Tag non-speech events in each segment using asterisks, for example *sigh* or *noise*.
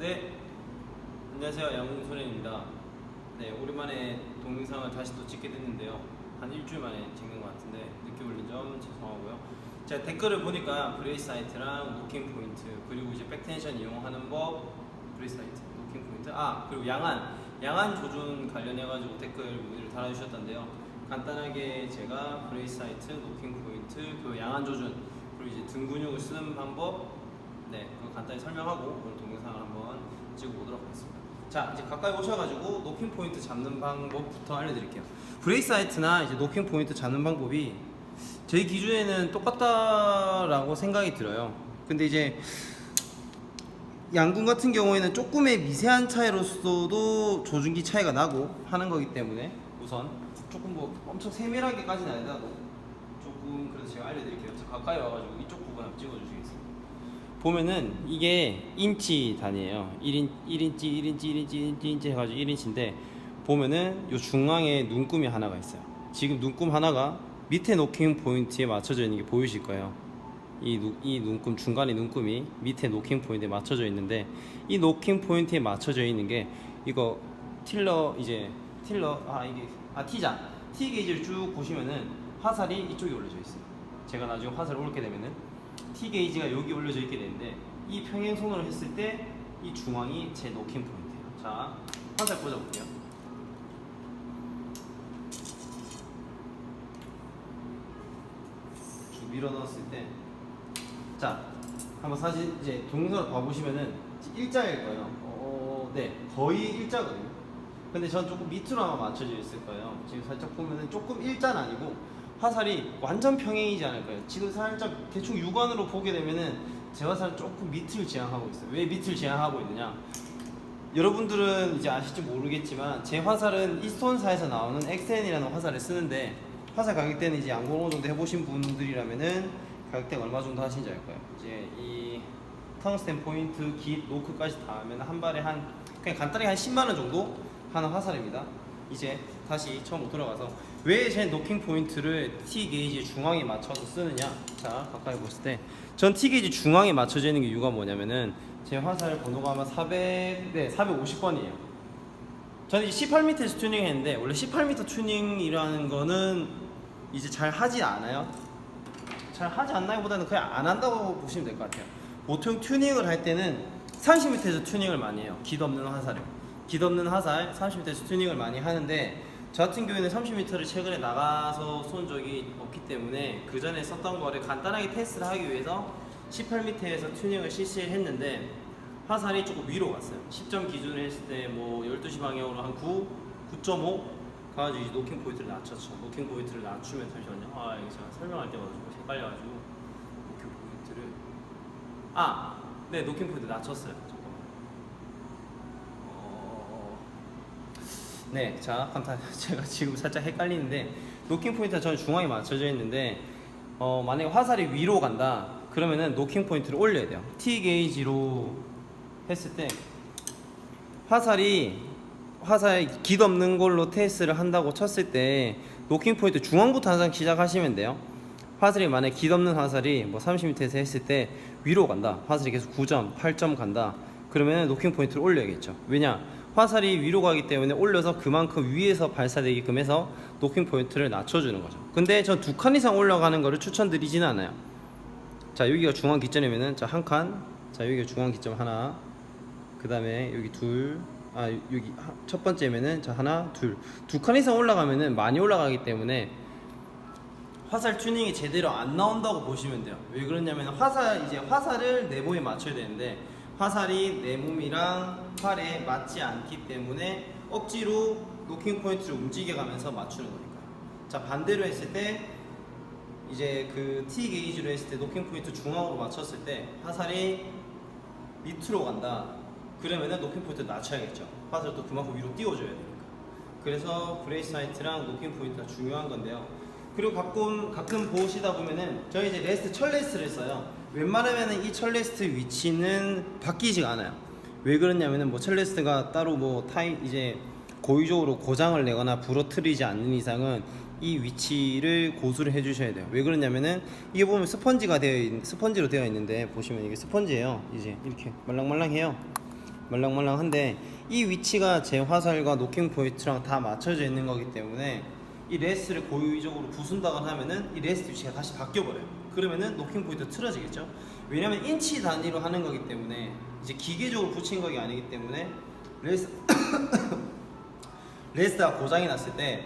네, 안녕하세요. 양궁소년입니다. 네, 오랜만에 동영상을 다시 또 찍게 됐는데요. 한 일주일 만에 찍는 것 같은데 늦게 올린 점 죄송하고요. 제가 댓글을 보니까 브레이스 사이트랑 노킹 포인트 그리고 이제 백텐션 이용하는 법 브레이스 사이트 노킹 포인트 아 그리고 양안 양안 조준 관련해가지고 댓글 문의를 달아주셨던데요. 간단하게 제가 브레이스 사이트 노킹 포인트 그 양안 조준 그리고 이제 등 근육을 쓰는 방법 네, 그거 간단히 설명하고 오늘 동영상을 한번 찍어보도록 하겠습니다. 자, 이제 가까이 오셔가지고 노킹 포인트 잡는 방법부터 알려드릴게요. 브레이스 하이트나 이제 노킹 포인트 잡는 방법이 제 기준에는 똑같다라고 생각이 들어요. 근데 이제 양궁 같은 경우에는 조금의 미세한 차이로서도 조준기 차이가 나고 하는 거기 때문에 우선 조금 뭐 엄청 세밀하게까지는 아니라도 조금 그래서 제가 알려드릴게요. 자, 가까이 와가지고 이쪽 부분 한번 찍어주시겠습니다. 보면은 이게 인치 단위예요. 1인, 1인치, 1인치, 1인치, 1인치, 1인치 해가지고 1인치인데 보면은 요 중앙에 눈금이 하나가 있어요. 지금 눈금 하나가 밑에 노킹 포인트에 맞춰져 있는 게 보이실 거예요. 이, 누, 이 눈금 중간에 눈금이 밑에 노킹 포인트에 맞춰져 있는데 이 노킹 포인트에 맞춰져 있는 게 이거 틸러 이제 틸러 아 이게 아 T자 T 게이지를 쭉 보시면은 화살이 이쪽에 올려져 있어요. 제가 나중에 화살을 올게 되면은 T 게이지가 여기 올려져 있게 되는데 이 평행선으로 했을 때 이 중앙이 제 노킹 포인트예요. 자 화살 꽂아볼게요. 쭉 밀어 넣었을 때, 자 한번 사진 이제 동영상을 봐보시면은 일자일 거예요. 어, 네, 거의 일자거든요. 근데 전 조금 밑으로 아마 맞춰져 있을 거예요. 지금 살짝 보면은 조금 일자는 아니고 화살이 완전 평행이지 않을 거예요. 지금 살짝 대충 육안으로 보게 되면은 제 화살은 조금 밑을 지향하고 있어요. 왜 밑을 지향하고 있느냐? 여러분들은 이제 아실지 모르겠지만 제 화살은 이스톤사에서 나오는 XN이라는 화살을 쓰는데 화살 가격대는 이제 양궁 어느 정도 해보신 분들이라면은 가격대가 얼마 정도 하시는지 알 거예요. 이제 이 텅스텐 포인트, 깃, 노크까지 다 하면 한 발에 한 그냥 간단하게 한 10만 원 정도 하는 화살입니다. 이제 다시 처음으로 돌아가서 왜 제 노킹 포인트를 T 게이지 중앙에 맞춰서 쓰느냐? 자 가까이 보실 때 전 T 게이지 중앙에 맞춰져 있는 게 이유가 뭐냐면은 제 화살 번호가 아마 400, 네 450번이에요. 저는 이제 18m에서 튜닝 했는데 원래 18m 튜닝이라는 거는 이제 잘 하지 않아요. 잘 하지 않나요보다는 그냥 안 한다고 보시면 될 것 같아요. 보통 튜닝을 할 때는 30m에서 튜닝을 많이 해요. 깃 없는 화살을. 깃 없는 화살 30m에서 튜닝을 많이 하는데 저 같은 경우에는 30m를 최근에 나가서 쏜 적이 없기 때문에 그 전에 썼던 거를 간단하게 테스트를 하기 위해서 18m에서 튜닝을 실시했는데 화살이 조금 위로 갔어요. 10점 기준으로 했을 때 뭐 12시 방향으로 한 9, 9.5 가지고 이제 노킹 포인트를 낮췄죠. 노킹 포인트를 낮추면 잠시만요. 아 이게 제가 설명할 때마다 좀 헷갈려가지고 노킹 포인트를 아, 네 노킹 포인트 낮췄어요. 잠깐만. 어... 네, 자, 한타 *laughs* 제가 지금 살짝 헷갈리는데 노킹 포인트가 저는 중앙에 맞춰져 있는데 어, 만약에 화살이 위로 간다 그러면은 노킹 포인트를 올려야 돼요. T 게이지로 했을 때 화살이 화살 깃 없는 걸로 테스트를 한다고 쳤을 때 노킹 포인트 중앙부터 항상 시작하시면 돼요. 화살이 만약 깃 없는 화살이 뭐 30m에서 했을 때 위로 간다. 화살이 계속 9점, 8점 간다. 그러면 노킹 포인트를 올려야겠죠. 왜냐? 화살이 위로 가기 때문에 올려서 그만큼 위에서 발사되게끔 해서 노킹 포인트를 낮춰주는 거죠. 근데 전 두 칸 이상 올라가는 거를 추천드리지는 않아요. 자 여기가 중앙 기점이면은 자 한 칸, 자 여기가 중앙 기점 하나, 그 다음에 여기 둘, 아 여기 하- 첫 번째면은 자 하나, 둘, 두 칸 이상 올라가면은 많이 올라가기 때문에 화살 튜닝이 제대로 안 나온다고 보시면 돼요. 왜 그러냐면 화살 이제 화살을 내 몸에 맞춰야 되는데 화살이 내 몸이랑 활에 맞지 않기 때문에 억지로 노킹 포인트를 움직여가면서 맞추는 거니까요. 자 반대로 했을 때 이제 그 T 게이지로 했을 때 노킹 포인트 중앙으로 맞췄을 때 화살이 밑으로 간다. 그러면은 노킹 포인트 낮춰야겠죠. 화살을 또 그만큼 위로 띄워줘야 되니까. 그래서 브레이스 사이트랑 노킹 포인트가 중요한 건데요. 그리고 가끔 가끔 보시다 보면은 저희 이제 레스트 철 레스트를 써요. 웬만하면은 이 철 레스트 위치는 바뀌지가 않아요. 왜 그러냐면은 뭐철 레스트가 따로 뭐 타임 이제 고의적으로 고장을 내거나 부러뜨리지 않는 이상은 이 위치를 고수를 해주셔야 돼요. 왜 그러냐면은 이게 보면 스펀지가 되어 있, 스펀지로 되어 있는데 보시면 이게 스펀지예요. 이제 이렇게 말랑말랑해요. 말랑말랑한데 이 위치가 제 화살과 노킹 포인트랑 다 맞춰져 있는 거기 때문에 이 레스트를 고의적으로 부순다거나 하면은 이 레스트 위치가 다시 바뀌어 버려요. 그러면은 노킹 포인트 틀어지겠죠. 왜냐면 인치 단위로 하는 거기 때문에 이제 기계적으로 붙인 거기 아니기 때문에 레스 *coughs* 레스트가 고장이 났을 때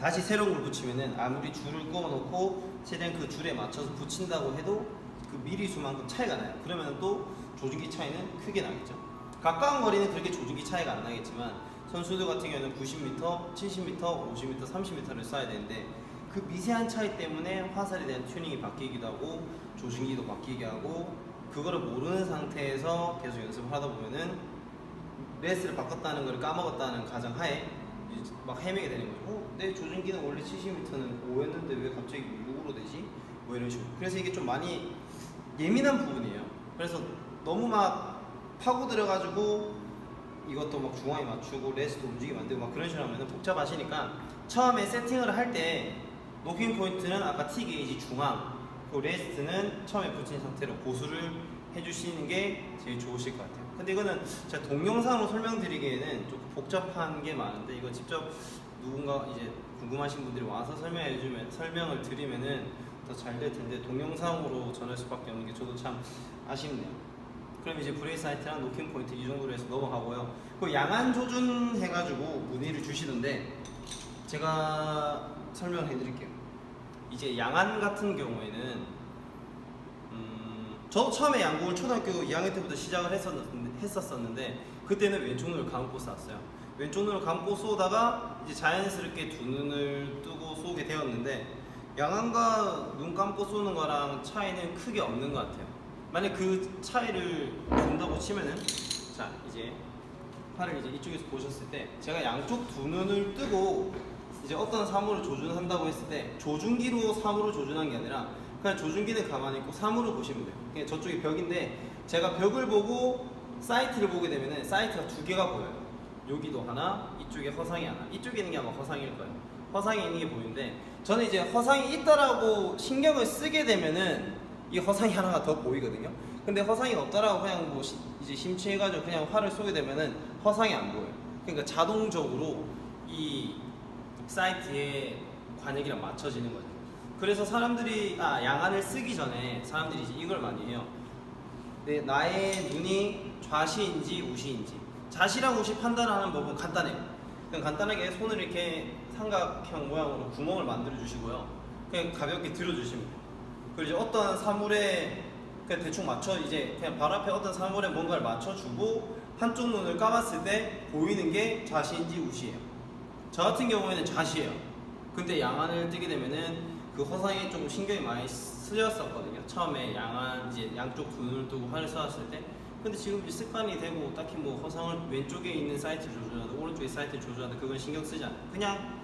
다시 새로운 걸 붙이면은 아무리 줄을 꺼놓고 최대한 그 줄에 맞춰서 붙인다고 해도 그 미리수만큼 차이가 나요. 그러면 또 조준기 차이는 크게 나겠죠. 가까운 거리는 그렇게 조준기 차이가 안 나겠지만 선수들 같은 경우는 90m, 70m, 50m, 30m를 쏴야 되는데 그 미세한 차이 때문에 화살에 대한 튜닝이 바뀌기도 하고 조준기도 바뀌게 하고 그거를 모르는 상태에서 계속 연습을 하다 보면은 레스를 바꿨다는 걸 까먹었다는 가정하에 이제 막 헤매게 되는 거죠. 어, 내 조준기는 원래 70m는 5였는데 왜 갑자기 6으로 되지? 뭐 이런 식으로. 그래서 이게 좀 많이 예민한 부분이에요. 그래서 너무 막 파고 들어가지고 이것도 막 중앙에 맞추고 레스도 움직이게 만들고 막 그런 식으로 하면 복잡하시니까 처음에 세팅을 할 때 노킹 포인트는 아까 T 게이지 중앙 그 레스트는 처음에 붙인 상태로 고수를 해주시는 게 제일 좋으실 것 같아요. 근데 이거는 제가 동영상으로 설명드리기에는 조금 복잡한 게 많은데 이거 직접 누군가 이제 궁금하신 분들이 와서 설명해 주면 설명을 드리면은 더 잘 될 텐데 동영상으로 전할 수밖에 없는 게 저도 참 아쉽네요. 그럼 이제 브레이 사이트랑 노킹 포인트 이 정도로 해서 넘어가고요. 그 양안 조준 해가지고 문의를 주시던데 제가 설명을 해드릴게요. 이제 양안 같은 경우에는 음, 저도 처음에 양궁을 초등학교 2학년 때부터 시작을 했었는데, 했었었는데 그때는 왼쪽 눈을 감고 쐈어요. 왼쪽 눈을 감고 쏘다가 이제 자연스럽게 두 눈을 뜨고 쏘게 되었는데 양안과 눈 감고 쏘는 거랑 차이는 크게 없는 것 같아요. 만약 그 차이를 본다고 치면은 자 이제 팔을 이제 이쪽에서 보셨을 때 제가 양쪽 두 눈을 뜨고 이제 어떤 사물을 조준한다고 했을 때 조준기로 사물을 조준한 게 아니라 그냥 조준기는 가만히 있고 사물을 보시면 돼요. 그냥 저쪽이 벽인데 제가 벽을 보고 사이트를 보게 되면은 사이트가 두 개가 보여요. 여기도 하나, 이쪽에 허상이 하나. 이쪽에 있는 게 아마 허상일 거예요. 허상이 있는 게 보이는데 저는 이제 허상이 있다라고 신경을 쓰게 되면은 이 허상이 하나가 더 보이거든요. 근데 허상이 없다라고 그냥 뭐 시- 이제 심취해가지고 그냥 활을 쏘게 되면은 허상이 안 보여요. 그러니까 자동적으로 이 사이트에 관역이랑 맞춰지는 거죠. 그래서 사람들이 아 양안을 쓰기 전에 사람들이 이제 이걸 많이 해요. 내 나의 눈이 좌시인지 우시인지 좌시랑 우시 판단하는 법은 간단해요. 그냥 간단하게 손을 이렇게 삼각형 모양으로 구멍을 만들어 주시고요. 그냥 가볍게 들어 주시면 돼요. 그리고 이제 어떤 사물에 그냥 대충 맞춰 이제 그냥 바로 앞에 어떤 사물에 뭔가를 맞춰 주고 한쪽 눈을 감았을 때 보이는 게 좌시인지 우시예요. 저 같은 경우에는 좌시예요. 근데 양안을 뜨게 되면은 그 허상에 조금 신경이 많이 쓰였었거든요. 처음에 양안 이제 양쪽 두 눈을 뜨고 활을 쏘았을 때. 근데 지금 습관이 되고 딱히 뭐 허상을 왼쪽에 있는 사이트를 조준하든 오른쪽에 사이트를 조준하든 그건 신경 쓰지 않아요. 그냥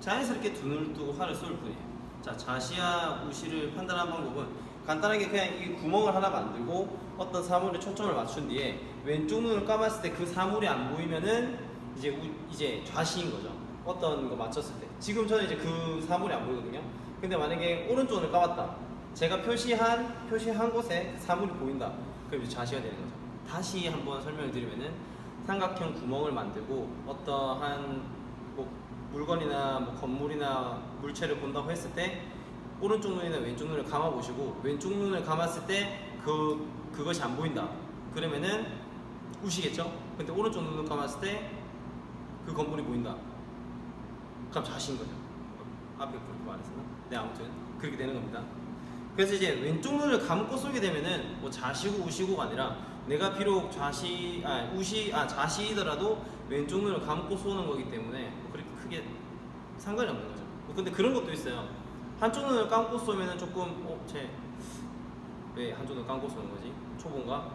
자연스럽게 두 눈을 뜨고 활을 쏠 뿐이에요. 자, 좌시와 우시를 판단하는 방법은 간단하게 그냥 이 구멍을 하나 만들고 어떤 사물에 초점을 맞춘 뒤에 왼쪽 눈을 감았을 때 그 사물이 안 보이면은 이제 우, 이제 좌시인 거죠. 어떤 거 맞췄을 때. 지금 저는 이제 그 사물이 안 보이거든요. 근데 만약에 오른쪽 눈을 감았다. 제가 표시한 표시한 곳에 그 사물이 보인다. 그럼 이제 좌시가 되는 거죠. 다시 한번 설명을 드리면은 삼각형 구멍을 만들고 어떠한 뭐 물건이나 뭐 건물이나 물체를 본다고 했을 때 오른쪽 눈이나 왼쪽 눈을 감아 보시고 왼쪽 눈을 감았을 때 그 그것이 안 보인다. 그러면은 우시겠죠? 근데 오른쪽 눈을 감았을 때 그 건물이 보인다. 그럼 자신 거죠. 앞에 그렇게 말했었나? 네 아무튼 그렇게 되는 겁니다. 그래서 이제 왼쪽 눈을 감고 쏘게 되면은 뭐 좌시고 우시고가 아니라 내가 비록 좌시 아 우시 아 좌시이더라도 왼쪽 눈을 감고 쏘는 거기 때문에 뭐 그렇게 크게 상관이 없는 거죠. 뭐 근데 그런 것도 있어요. 한쪽 눈을 감고 쏘면은 조금 어쟤왜 한쪽 눈을 감고 쏘는 거지? 초보인가?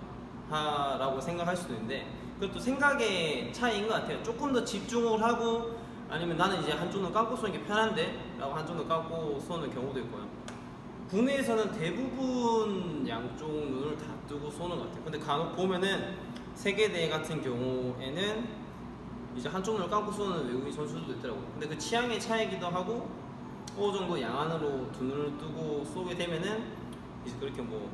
하라고 생각할 수도 있는데 그것도 생각의 차이인 것 같아요. 조금 더 집중을 하고 아니면 나는 이제 한쪽 눈 감고 쏘는 게 편한데 라고 한쪽 눈 감고 쏘는 경우도 있고요. 국내에서는 대부분 양쪽 눈을 다 뜨고 쏘는 것 같아요. 근데 간혹 보면은 세계대회 같은 경우에는 이제 한쪽 눈을 감고 쏘는 외국인 선수들도 있더라고요. 근데 그 취향의 차이기도 하고 어느 정도 양안으로 두 눈을 뜨고 쏘게 되면은 이제 그렇게 뭐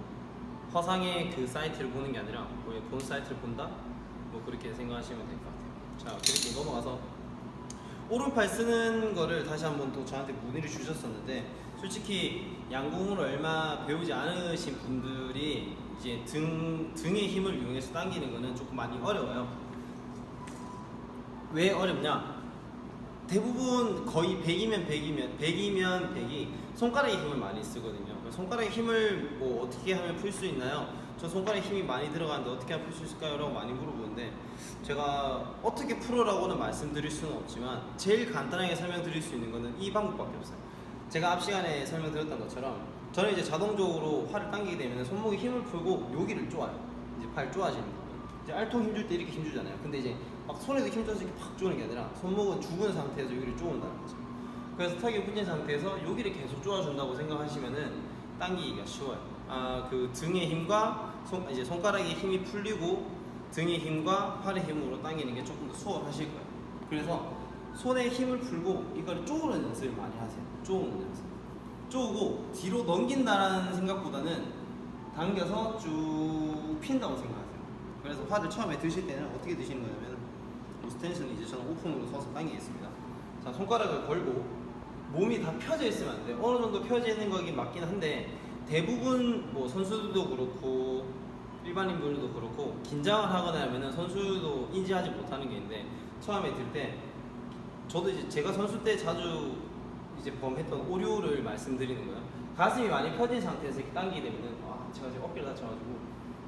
허상의 그 사이트를 보는 게 아니라 본 사이트를 본다? 뭐뭐 그렇게 생각하시면 될 것 같아요. 자, 그렇게 넘어가서 오른팔 쓰는 거를 다시 한번 또 저한테 문의를 주셨었는데 솔직히 양궁을 얼마 배우지 않으신 분들이 이제 등 등의 힘을 이용해서 당기는 거는 조금 많이 어려워요. 왜 어렵냐? 대부분 거의 100이면 100이면 100이면 100이 손가락에 힘을 많이 쓰거든요. 손가락에 힘을 뭐 어떻게 하면 풀 수 있나요? 저 손가락에 힘이 많이 들어가는데 어떻게 하면 풀 수 있을까요? 라고 많이 물어보는데 제가 어떻게 풀어라고는 말씀드릴 수는 없지만 제일 간단하게 설명드릴 수 있는 거는 이 방법밖에 없어요. 제가 앞 시간에 설명드렸던 것처럼 저는 이제 자동적으로 팔을 당기게 되면 손목에 힘을 풀고 여기를 쪼아요. 이제 팔 쪼아지는 거. 이제 알통 힘줄 때 이렇게 힘주잖아요. 근데 이제 막 손에도 힘줘서 이렇게 팍 쪼는 게 아니라 손목은 죽은 상태에서 여기를 쪼은다는 거죠. 그래서 턱이 붙인 상태에서 여기를 계속 쪼아준다고 생각하시면은 당기기가 쉬워요. 아 그 등의 힘과 손 이제 손가락의 힘이 풀리고 등의 힘과 팔의 힘으로 당기는 게 조금 더 수월하실 거예요. 그래서 손에 힘을 풀고 이걸 쪼으는 연습을 많이 하세요. 쪼으는 연습. 쪼고 뒤로 넘긴다라는 생각보다는 당겨서 쭉 핀다고 생각하세요. 그래서 팔을 처음에 드실 때는 어떻게 드시는 거냐면 이 스탠스는 이제 저는 오픈으로 서서 당기겠습니다. 자 손가락을 걸고 몸이 다 펴져 있으면 안 돼요. 어느 정도 펴져 있는 거긴 맞긴 한데 대부분 뭐 선수들도 그렇고 일반인 분들도 그렇고 긴장을 하거나 하면은 선수도 인지하지 못하는 게 있는데 처음에 들 때 저도 이제 제가 선수 때 자주 이제 범했던 오류를 말씀드리는 거예요. 가슴이 많이 펴진 상태에서 이렇게 당기게 되면은 아 제가 지금 어깨를 다쳐가지고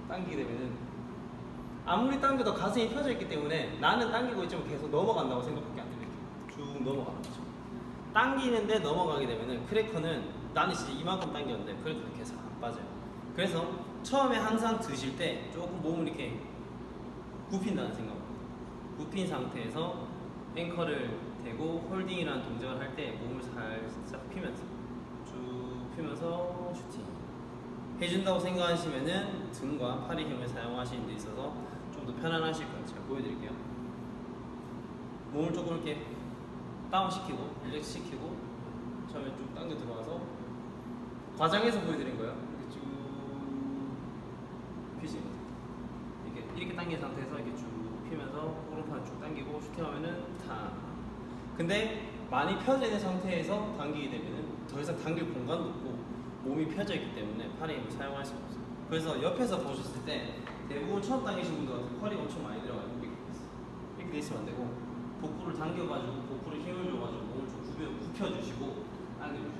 당기게 되면은 아무리 당겨도 가슴이 펴져 있기 때문에 나는 당기고 있지만 계속 넘어간다고 생각밖에 안 들어요. 쭉 넘어가는 거죠. 당기는데 넘어가게 되면은 크래커는 나는 진짜 이만큼 당겼는데 크래커는 계속 안 빠져요. 그래서 처음에 항상 드실 때 조금 몸을 이렇게 굽힌다는 생각입니다. 굽힌 상태에서 앵커를 대고 홀딩이라는 동작을 할 때 몸을 살짝 피면서 쭉 피면서 슈팅 해준다고 생각하시면은 등과 팔의 힘을 사용하시는 데 있어서 좀 더 편안하실 거예요. 제가 보여드릴게요. 몸을 조금 이렇게 다운시키고 릴렉스 시키고 처음에 쭉 당겨 들어와서 과장해서 보여드린 거예요. 이렇게 쭉 피지 이렇게 이렇게 당긴 상태에서 이렇게 쭉 피면서 오른팔 쭉 당기고 슈팅하면은 타. 근데 많이 펴져 있는 상태에서 당기게 되면은 더 이상 당길 공간도 없고 몸이 펴져 있기 때문에 팔의 사용할 수가 없어요. 그래서 옆에서 보셨을 때 대부분 처음 당기신 분들 같은 펄이 엄청 많이 들어가요. 이렇게 돼 있으면 안 되고 복부를 당겨가지고 복부를 힘을 줘가지고 몸을 좀 굽혀, 굽혀주시고 당겨주시고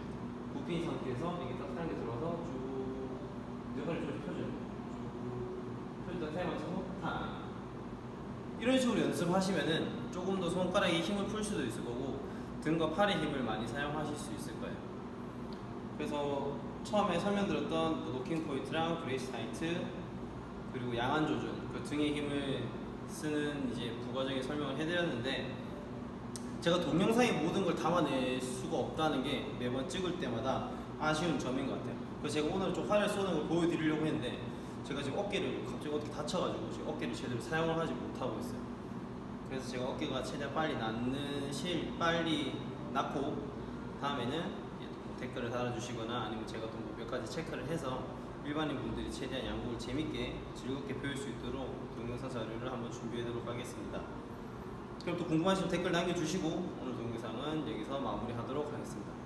굽힌 상태에서 이렇게 딱 당겨 들어와서 쭉 뇌발을 좀 펴줘요. 쭉 펴주다 사용하셔서 타. 이런 식으로 연습하시면은 조금 더 손가락에 힘을 풀 수도 있을 거고 등과 팔의 힘을 많이 사용하실 수 있을 거예요. 그래서 처음에 설명드렸던 뭐 노킹 포인트랑 브레이스 타이트 그리고 양안 조준 그 등의 힘을 쓰는 이제 부가적인 설명을 해드렸는데 제가 동영상에 모든 걸 담아낼 수가 없다는 게 매번 찍을 때마다 아쉬운 점인 것 같아요. 그래서 제가 오늘 좀 활을 쏘는 걸 보여드리려고 했는데 제가 지금 어깨를 갑자기 어떻게 다쳐가지고 지금 어깨를 제대로 사용을 하지 못하고 있어요. 그래서 제가 어깨가 최대한 빨리 낫는 실 빨리 낫고 다음에는 뭐 댓글을 달아주시거나 아니면 제가 또 몇 가지 체크를 해서 일반인 분들이 최대한 양국을 재밌게 즐겁게 배울 수 있도록 동영상 자료를 한번 준비하도록 하겠습니다. 그럼 또 궁금하시면 댓글 남겨주시고 오늘 동영상은 여기서 마무리하도록 하겠습니다.